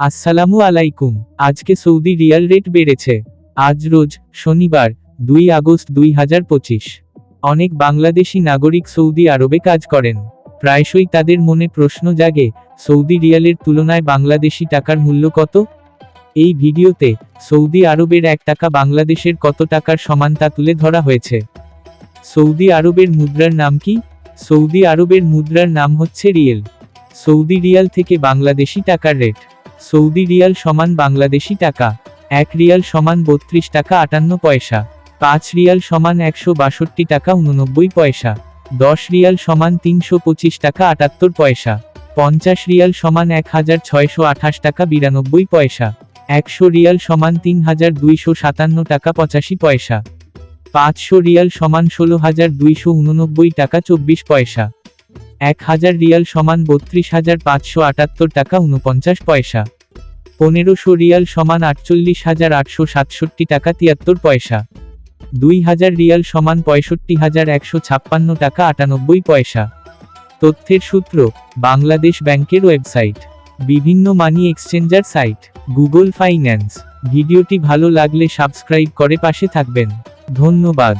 আসসালামু আলাইকুম। আজকে সৌদি রিয়াল রেট বেড়েছে। আজ রোজ, শনিবার, দুই আগস্ট দুই হাজার পঁচিশ। অনেক বাংলাদেশি নাগরিক সৌদি আরবে কাজ করেন। প্রায়শই তাদের মনে প্রশ্ন জাগে, সৌদি রিয়ালের তুলনায় বাংলাদেশি টাকার মূল্য কত? এই ভিডিওতে, সৌদি আরবের এক টাকা বাংলাদেশের কত টাকার সমান তা তুলে ধরা হয়েছে। সৌদি আরবের মুদ্রার নাম কি? সৌদি আরবের মুদ্রার নাম হচ্ছে রিয়েল। সৌদি রিয়াল থেকে বাংলাদেশি টাকার রেট। সৌদি রিয়াল সমান বাংলাদেশি টাকা, এক রিয়াল সমান বত্রিশ টাকা আটান্ন পয়সা, পাঁচ রিয়াল সমান একশো বাষট্টি টাকা উননব্বই পয়সা, দশ রিয়াল সমান তিনশো পঁচিশ টাকা আটাত্তর পয়সা, পঞ্চাশ রিয়াল সমান এক হাজার ছয়শো আঠাশ টাকা বিরানব্বই পয়সা, একশো রিয়াল সমান তিন হাজার দুইশো সাতান্ন টাকা পঁচাশি পয়সা, পাঁচশো রিয়াল সমান ষোলো হাজার দুইশো উননব্বই টাকা চব্বিশ পয়সা এক হাজার রিয়াল সমান বত্রিশ হাজার পাঁচশো আটাত্তর টাকা উনপঞ্চাশ পয়সা। পনেরোশো রিয়াল সমান আটচল্লিশ হাজার আটশো সাতষট্টি টাকা তিয়াত্তর পয়সা। দুই হাজার রিয়াল সমান পঁয়ষট্টি হাজার একশো ছাপ্পান্ন টাকা আটানব্বই পয়সা। তথ্যের সূত্র, বাংলাদেশ ব্যাংকের ওয়েবসাইট। বিভিন্ন money exchanger site, Google finance. ভিডিওটি ভালো লাগলে সাবস্ক্রাইব করে পাশে থাকবেন। ধন্যবাদ।